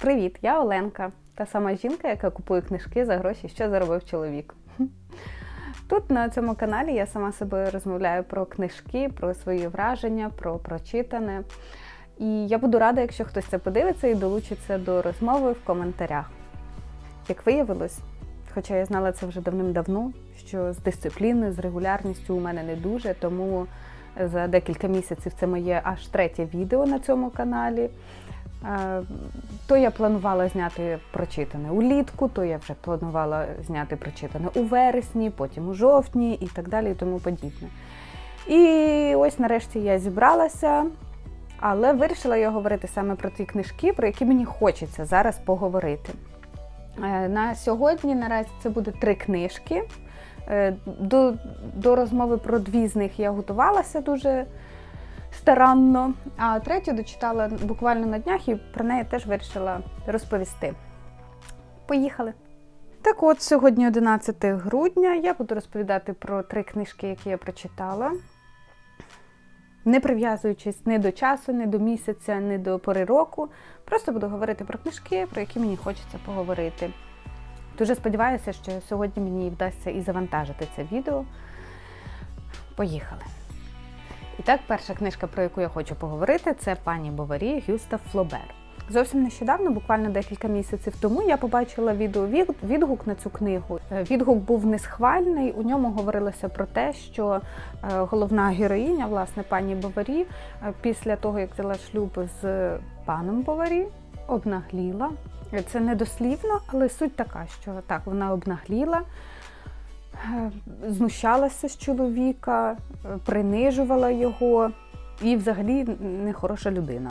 Привіт, я Оленка, та сама жінка, яка купує книжки за гроші, що заробив чоловік. Тут на цьому каналі я сама себе розмовляю про книжки, про свої враження, про прочитане. І я буду рада, якщо хтось це подивиться і долучиться до розмови в коментарях. Як виявилось, хоча я знала це вже давним-давно, що з дисципліною, з регулярністю у мене не дуже, тому за декілька місяців це моє аж третє відео на цьому каналі. Е, То я планувала зняти прочитане улітку, то я вже планувала зняти прочитане у вересні, потім у жовтні і так далі, і тому подібне. І ось нарешті я зібралася, але вирішила я говорити саме про ті книжки, про які мені хочеться зараз поговорити. Е, На сьогодні наразі це буде три книжки. Е, До, до розмови про дві з них я готувалася дуже старанно, а третю дочитала буквально на днях і про неї теж вирішила розповісти. Поїхали! Так от, сьогодні 11 грудня, я буду розповідати про три книжки, які я прочитала. Не прив'язуючись ні до часу, ні до місяця, ні до пори року. Просто буду говорити про книжки, про які мені хочеться поговорити. Дуже сподіваюся, що сьогодні мені вдасться і завантажити це відео. Поїхали! І так, перша книжка, про яку я хочу поговорити, це пані Боварі Гюстав Флобер. Зовсім нещодавно, буквально декілька місяців тому, я побачила відео відгук на цю книгу. Е, Відгук був несхвальний. У ньому говорилося про те, що е, головна героїня, власне, пані Боварі, е, після того як взяла шлюб з паном Боварі, обнагліла. Це не дослівно, але суть така, що так, вона обнагліла. е, Знущалася з чоловіка, е, принижувала його і взагалі нехороша людина.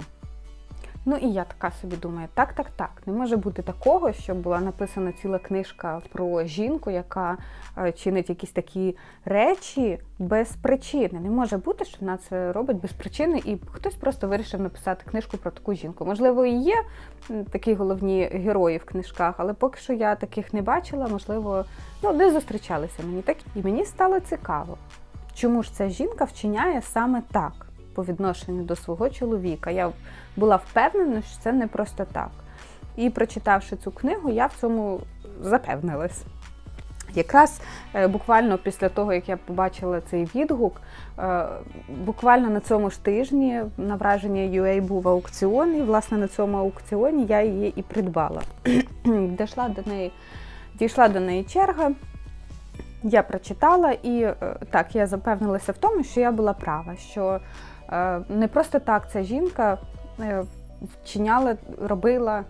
Ну і я така собі думаю, так, так, так. Не може бути такого, щоб була написана ціла книжка про жінку, яка е, чинить якісь такі речі без причини. Не може бути, що вона це робить без причини, і хтось просто вирішив написати книжку про таку жінку. Можливо, і є такі головні герої в книжках, але поки що я таких не бачила, можливо, ну не зустрічалися мені так. І мені стало цікаво, чому ж ця жінка вчиняє саме так по відношенню до свого чоловіка. Я була впевнена, що це не просто так. І прочитавши цю книгу, я в цьому запевнилась. Якраз е, буквально після того, як я побачила цей відгук, е, буквально на цьому ж тижні на враження UA був аукціон, і власне на цьому аукціоні я її і придбала. Дійшла до неї, дійшла до неї черга. Я прочитала і е, так, я запевнилася в тому, що я була права, що не просто так ця жінка е, вчиняла, робила,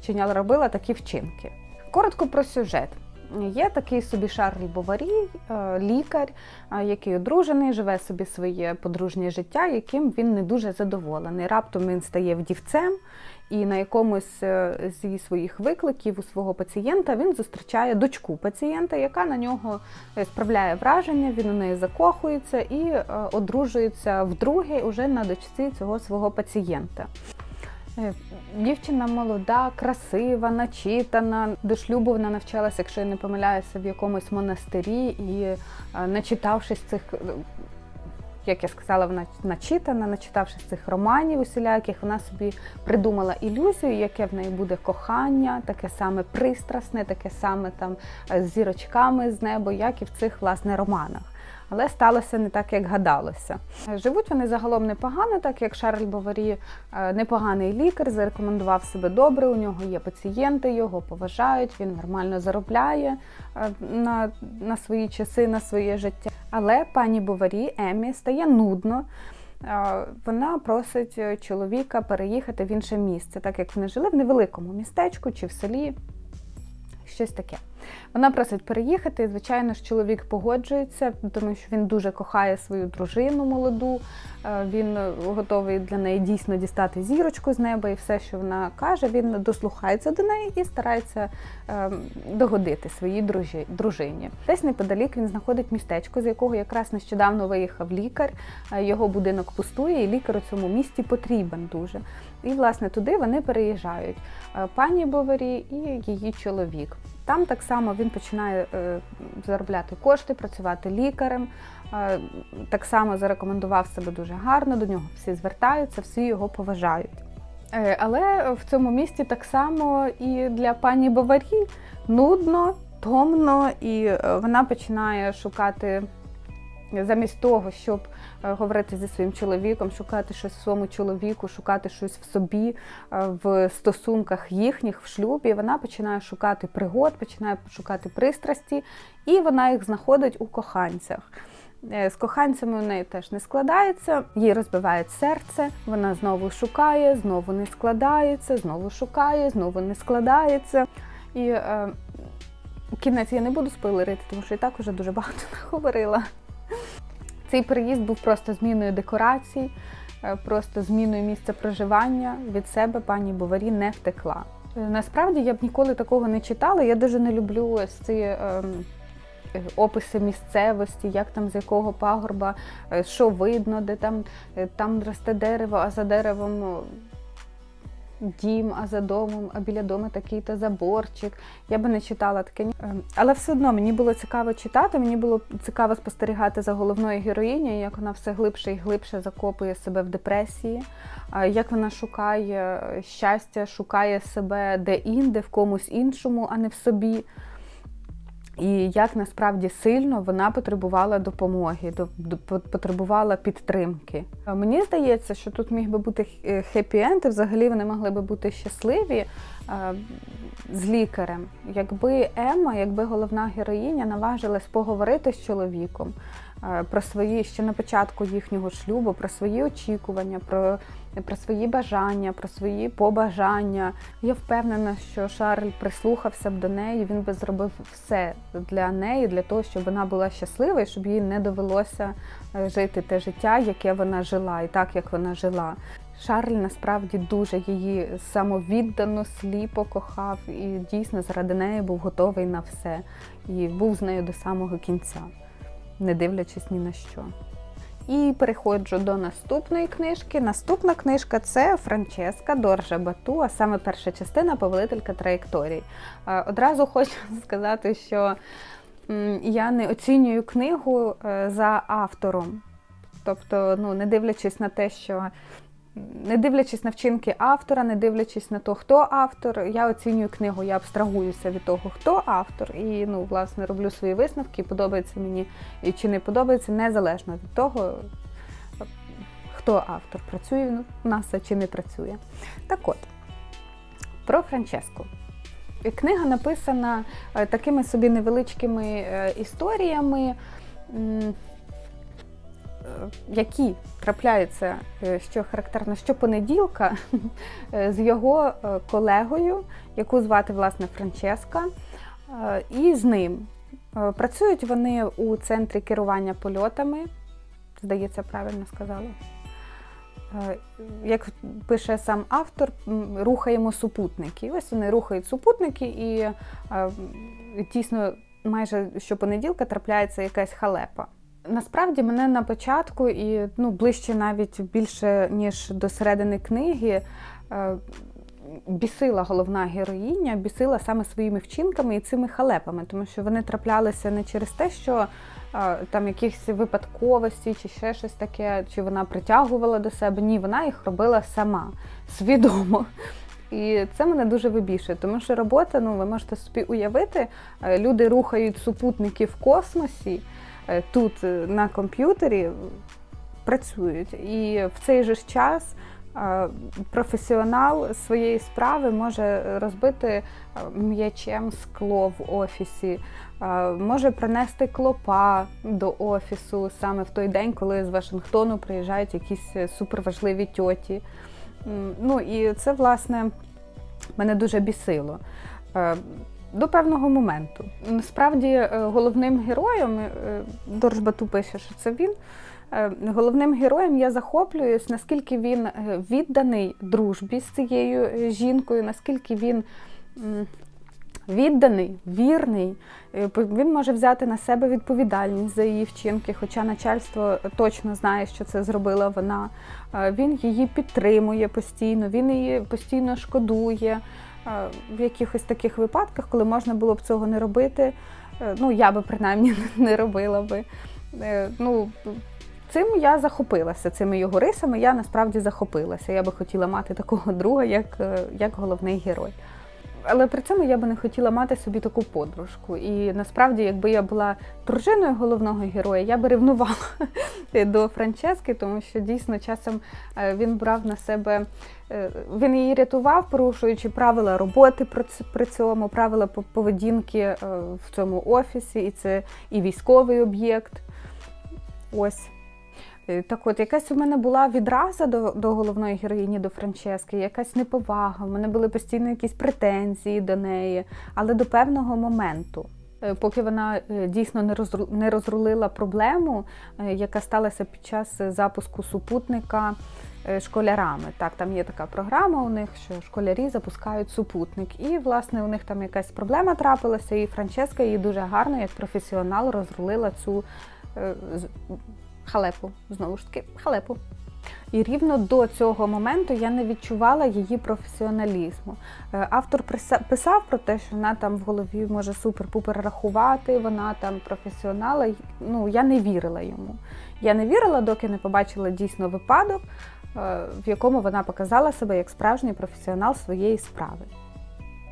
вчиняла, робила такі вчинки. Коротко про сюжет. Є такий собі Шарль Боварі, е, лікар, е, який одружений, живе собі своє подружнє життя, яким він не дуже задоволений. Раптом він стає вдівцем, і на якомусь е, зі своїх викликів у свого пацієнта він зустрічає дочку пацієнта, яка на нього е, справляє враження, він у неї закохується і е, одружується вдруге уже на дочці цього свого пацієнта. Дівчина молода, красива, начитана. До шлюбу вона навчалася, якщо я не помиляюся, в якомусь монастирі і начитавшись цих, як я сказала, вона начитана, начитавшись цих романів усіляких, вона собі придумала ілюзію, яке в неї буде кохання, таке саме пристрасне, таке саме там е, з зірочками з неба, як і в цих власне романах. Але сталося не так, як гадалося. Живуть вони загалом непогано, так як Шарль Боварі е, непоганий лікар, зарекомендував себе добре. У нього є пацієнти, його поважають, він нормально заробляє е, на, на свої часи, на своє життя. Але пані Боварі Емі стає нудно. Е, Вона просить чоловіка переїхати в інше місце, так як вони жили в невеликому містечку чи в селі. Щось таке. Вона просить переїхати, і, звичайно ж, чоловік погоджується, тому що він дуже кохає свою дружину молоду. Е, Він готовий для неї дійсно дістати зірочку з неба, і все, що вона каже, він дослухається до неї і старається е, догодити своїй дружині. Десь неподалік він знаходить містечко, з якого якраз нещодавно виїхав лікар. Е, Його будинок пустує, і лікар у цьому місті потрібен дуже. І, власне, туди вони переїжджають. Пані Боварі і її чоловік. Там так само він починає е, заробляти кошти, працювати лікарем. е, так само зарекомендував себе дуже гарно, до нього всі звертаються, всі його поважають. Е, Але в цьому місті так само і для пані Баварі нудно, томно, і вона починає шукати замість того, щоб е, говорити зі своїм чоловіком, шукати щось в своєму чоловіку, шукати щось в собі, е, в стосунках їхніх в шлюбі. Вона починає шукати пригод, починає шукати пристрасті, і вона їх знаходить у коханцях. Е, З коханцями у неї теж не складається, їй розбивають серце, вона знову шукає, знову не складається, знову шукає, знову не складається. І е, кінець я не буду спойлерити, тому що і так уже дуже багато наговорила. Цей переїзд був просто зміною декорацій, е, просто зміною місця проживання. Від себе пані Боварі не втекла. Е, Насправді я б ніколи такого не читала. Я дуже не люблю ось ці ем, описи місцевості, як там з якого пагорба, е, що видно, де там, там росте дерево, а за деревом о, дім, а за домом, а біля дому такий-то заборчик. Я би не читала таке. ні. Ем, Але все одно мені було цікаво читати, мені було цікаво спостерігати за головною героїнею, як вона все глибше і глибше закопує себе в депресії, як вона шукає щастя, шукає себе де-інде, в комусь іншому, а не в собі. І як насправді сильно вона потребувала допомоги, до- потребувала підтримки. Мені здається, що тут міг би бути хеппі-енд, і взагалі вони могли би бути щасливі е, з лікарем. Якби Емма, якби головна героїня наважилась поговорити з чоловіком е, про свої ще на початку їхнього шлюбу, про свої очікування, про, про свої бажання, про свої побажання. Я впевнена, що Шарль прислухався б до неї, він би зробив все для неї, для того, щоб вона була щаслива і щоб їй не довелося е, жити те життя, яке вона жила, і так як вона жила. Шарль насправді дуже її самовіддано, сліпо кохав і дійсно заради неї був готовий на все. І був з нею до самого кінця, не дивлячись ні на що. І переходжу до наступної книжки. Наступна книжка це Франческа Доржа Бату, а саме перша частина Повелителька траєкторій. Одразу хочу сказати, що я не оцінюю книгу е, за автором. Тобто, ну, не дивлячись на те, що не дивлячись на вчинки автора, не дивлячись на те, хто автор, я оцінюю книгу, я абстрагуюся від того, хто автор, і ну, власне роблю свої висновки, подобається мені чи не подобається, незалежно від того, хто автор, працює він у нас чи не працює. Так от, про Франческу. Книга написана е, такими собі невеличкими е, історіями, які трапляються, е, що характерно, щопонеділка е, з його е, колегою, яку звати власне Франческа, е, і з ним. Е, Працюють вони у центрі керування польотами. Здається, правильно сказала. Е, Як пише сам автор, рухаємо супутники. Ось вони рухають супутники, і е, дійсно майже щопонеділка трапляється якась халепа. Насправді мене на початку і ну, ближче навіть більше, ніж до середини книги, е, бісила головна героїня, бісила саме своїми вчинками і цими халепами, тому що вони траплялися не через те, що е, там якісь випадковості чи ще щось таке, чи вона притягувала до себе. Ні, вона їх робила сама, свідомо. І це мене дуже вибішує, тому що робота, ну ви можете собі уявити, е, люди рухають супутники в космосі тут е, на комп'ютері, працюють. І в цей же час е, професіонал своєї справи може розбити е, м'ячем скло в офісі, е, може принести клопа до офісу саме в той день, коли з Вашингтону приїжджають якісь е, суперважливі тьоті. Ну і це, власне, мене дуже бісило. До певного моменту. Насправді, е, головним героєм, е, Дорж Бату пише, що це він. е, Головним героєм я захоплююсь, наскільки він відданий дружбі з цією жінкою, наскільки він відданий, вірний. Він може взяти на себе відповідальність за її вчинки, хоча начальство точно знає, що це зробила вона. Він її підтримує постійно, він її постійно шкодує. Е, В якихось таких випадках, коли можна було б цього не робити, е, ну я би принаймні не робила би. Е, Ну, цим я захопилася, цими його рисами я насправді захопилася. Я би хотіла мати такого друга, як, як головний герой. Але при цьому я би не хотіла мати собі таку подружку. І насправді, якби я була дружиною головного героя, я би ревнувала до Франчески, тому що дійсно часом е, він брав на себе, е, він її рятував, порушуючи правила роботи при цьому, правила поведінки е, в цьому офісі, і це і військовий об'єкт. Ось. Е, Так от, якась у мене була відраза до, до головної героїні, до Франчески, якась неповага, в мене були постійно якісь претензії до неї, але до певного моменту. Е, Поки вона е, дійсно не розру- не розрулила проблему, яка сталася під час запуску супутника школярами. Так, там є така програма у них, що школярі запускають супутник. І, власне, у них там якась проблема трапилася, і Франческа її дуже гарно, як професіонал, розрулила цю халепу. Знову ж таки, халепу. І рівно до цього моменту я не відчувала її професіоналізму. Е, Автор писав про те, що вона там в голові може супер-пупер рахувати, вона там професіонал. і, Ну, я не вірила йому. Я не вірила, доки не побачила дійсно випадок, е, в якому вона показала себе як справжній професіонал своєї справи.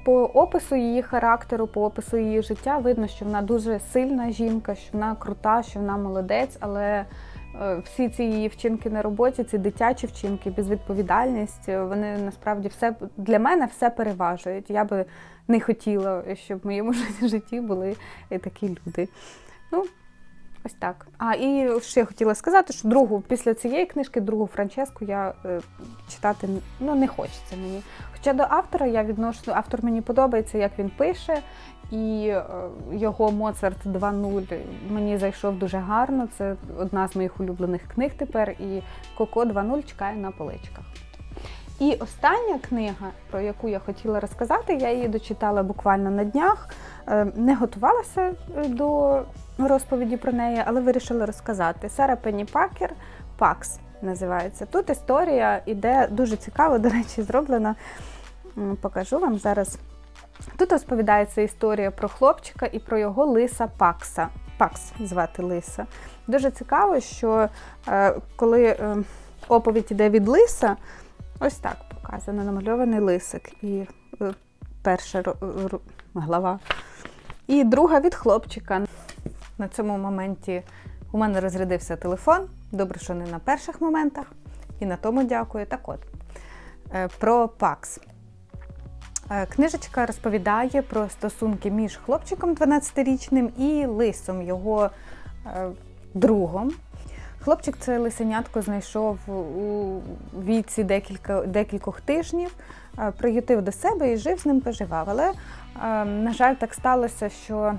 По опису її характеру, по опису її життя видно, що вона дуже сильна жінка, що вона крута, що вона молодець, але е, всі ці її вчинки на роботі, ці дитячі вчинки, безвідповідальність, е, вони насправді все для мене все переважують. Я би не хотіла, щоб в моєму житті були е, такі люди. Ну, ось так. А і ще хотіла сказати, що другу після цієї книжки, другу Франческу, я е, читати ну, не хочеться мені. Хоча до автора я відношу, автор мені подобається, як він пише, і е, його Моцарт 2.0 мені зайшов дуже гарно. Це одна з моїх улюблених книг тепер. І Коко 2.0 чекає на поличках. І остання книга, про яку я хотіла розказати, я її дочитала буквально на днях. Е, Не готувалася е, до розповіді про неї, але вирішила розказати. Сара Пенні Пакер Пакс називається. Тут історія іде дуже цікаво, до речі, зроблена. Покажу вам зараз. Тут розповідається історія про хлопчика і про його лиса Пакса. Пакс звати Лиса. Дуже цікаво, що е, коли е, оповідь іде від лиса, ось так показано, намальований лисик. І е, перша глава. І друга від хлопчика. На цьому моменті у мене розрядився телефон. Добре, що не на перших моментах. І на тому дякую. Так от, е, про Пакс. Е, Книжечка розповідає про стосунки між хлопчиком 12-річним і лисом, його е, другом. Хлопчик це лисенятко знайшов у віці декілька, декількох тижнів, приютив до себе і жив з ним, поживав. Але, на жаль, так сталося, що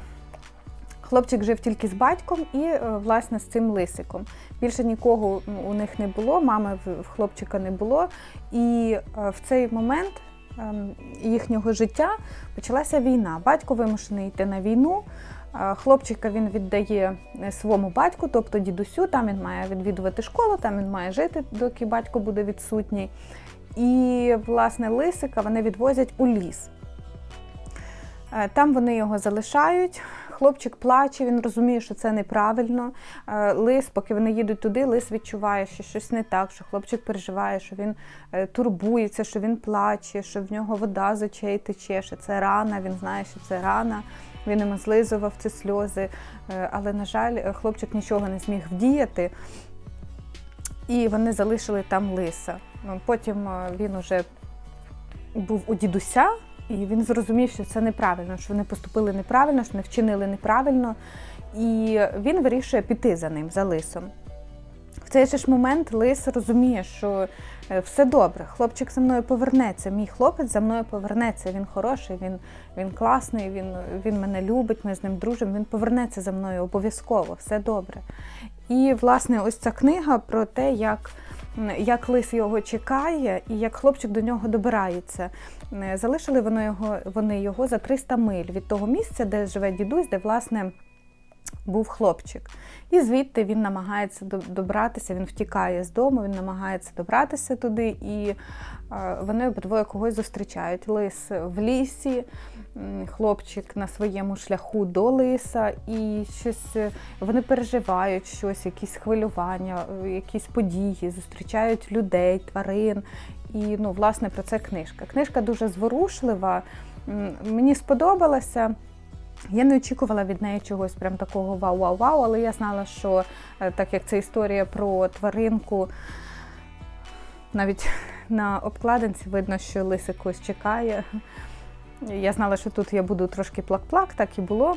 хлопчик жив тільки з батьком і, е, власне, з цим лисиком. Більше нікого ну, у них не було, мами в хлопчика не було. І е, в цей момент ем, їхнього життя почалася війна. Батько вимушений йти на війну. Е, Хлопчика він віддає своєму батьку, тобто дідусю. Там він має відвідувати школу, там він має жити, доки батько буде відсутній. І, власне, лисика вони відвозять у ліс. Там вони його залишають. Хлопчик плаче, він розуміє, що це неправильно. Е, Лис, поки вони їдуть туди, лис відчуває, що щось не так, що хлопчик переживає, що він е, турбується, що він плаче, що в нього вода з очей тече, що це рана, він знає, що це рана. Він йому злизував ці сльози. Е, Але, на жаль, хлопчик нічого не зміг вдіяти. І вони залишили там лиса. Ну, Потім він уже був у дідуся, і він зрозумів, що це неправильно, що вони поступили неправильно, що не вчинили неправильно. І він вирішує піти за ним, за лисом. В цей же ж момент лис розуміє, що е, все добре, хлопчик за мною повернеться. Мій хлопець за мною повернеться. Він хороший, він, він класний, він, він мене любить, ми з ним дружимо. Він повернеться за мною обов'язково, все добре. І, власне, ось ця книга про те, як, як лис його чекає і як хлопчик до нього добирається. Залишили вони його, вони його за 300 миль від того місця, де живе дідусь, де, власне, був хлопчик. І звідти він намагається добратися, він втікає з дому, він намагається добратися туди, і е, вони обидвоє когось зустрічають. Лис в лісі, хлопчик на своєму шляху до лиса, і щось е, вони переживають щось, якісь хвилювання, е, якісь події, зустрічають людей, тварин. І ну, власне про це книжка. Книжка дуже зворушлива. Мені сподобалася. Я не очікувала від неї чогось прям такого вау-вау-вау, але я знала, що е, так як це історія про тваринку, навіть на обкладинці видно, що лисик ось чекає. Я знала, що тут я буду трошки плак-плак, так і було.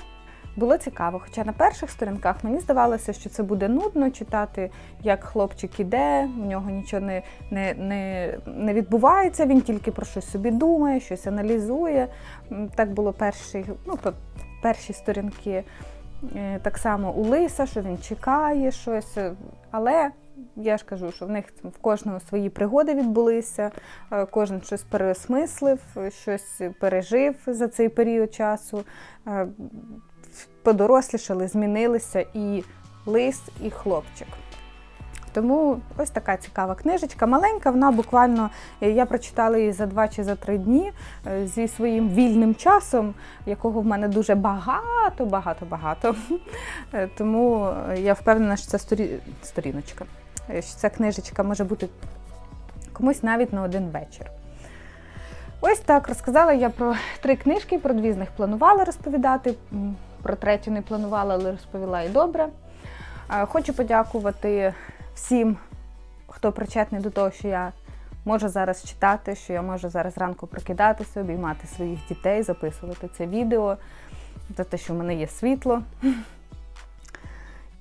Було цікаво. Хоча на перших сторінках мені здавалося, що це буде нудно читати, як хлопчик іде, в нього нічого не, не, не, не відбувається, він тільки про щось собі думає, щось аналізує. Так було перші, ну, пе- перші сторінки. Е, Так само у Лиса, що він чекає щось. е, Але я ж кажу, що в них в кожного свої пригоди відбулися, е, кожен щось переосмислив, щось пережив за цей період часу. Е, Подорослішали, змінилися і лис, і хлопчик. Тому ось така цікава книжечка. Маленька, вона буквально е, я прочитала її за два чи за три дні зі своїм вільним часом, якого в мене дуже багато, багато, багато. Тому я впевнена, що це сторі... сторіночка, що ця книжечка може бути комусь навіть на один вечір. Ось так розказала я про три книжки, про дві з них планувала розповідати. Про третю не планувала, але розповіла і добре. Хочу подякувати всім, хто причетний до того, що я можу зараз читати, що я можу зараз зранку прокидатися, обіймати своїх дітей, записувати це відео, за те, що в мене є світло.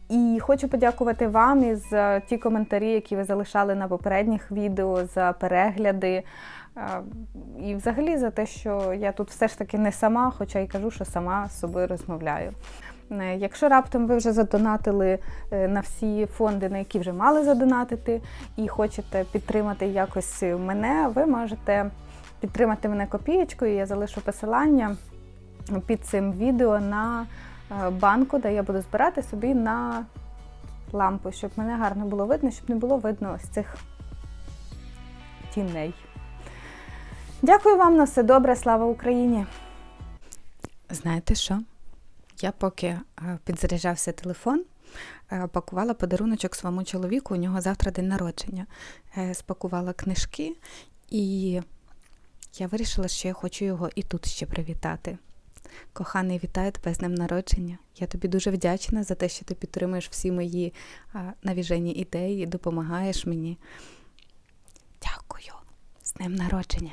І хочу подякувати вам і за ті коментарі, які ви залишали на попередніх відео, за перегляди. Е, І взагалі за те, що я тут все ж таки не сама, хоча й кажу, що сама з собою розмовляю. Е, Якщо раптом ви вже задонатили е, на всі фонди, на які вже мали задонатити, і хочете підтримати якось мене, ви можете підтримати мене копієчкою. Я залишу посилання під цим відео на банку, де я буду збирати собі на лампу, щоб мене гарно було видно, щоб не було видно ось цих тіней. Дякую вам на все добре, слава Україні! Знаєте що? Я поки е, підзаряджався телефон, е, пакувала подаруночок своєму чоловіку. У нього завтра день народження. Е, Спакувала книжки, і я вирішила, що я хочу його і тут ще привітати. Коханий, вітаю тебе з днем народження. Я тобі дуже вдячна за те, що ти підтримуєш всі мої навіжені ідеї, допомагаєш мені. Дякую. З днем народження.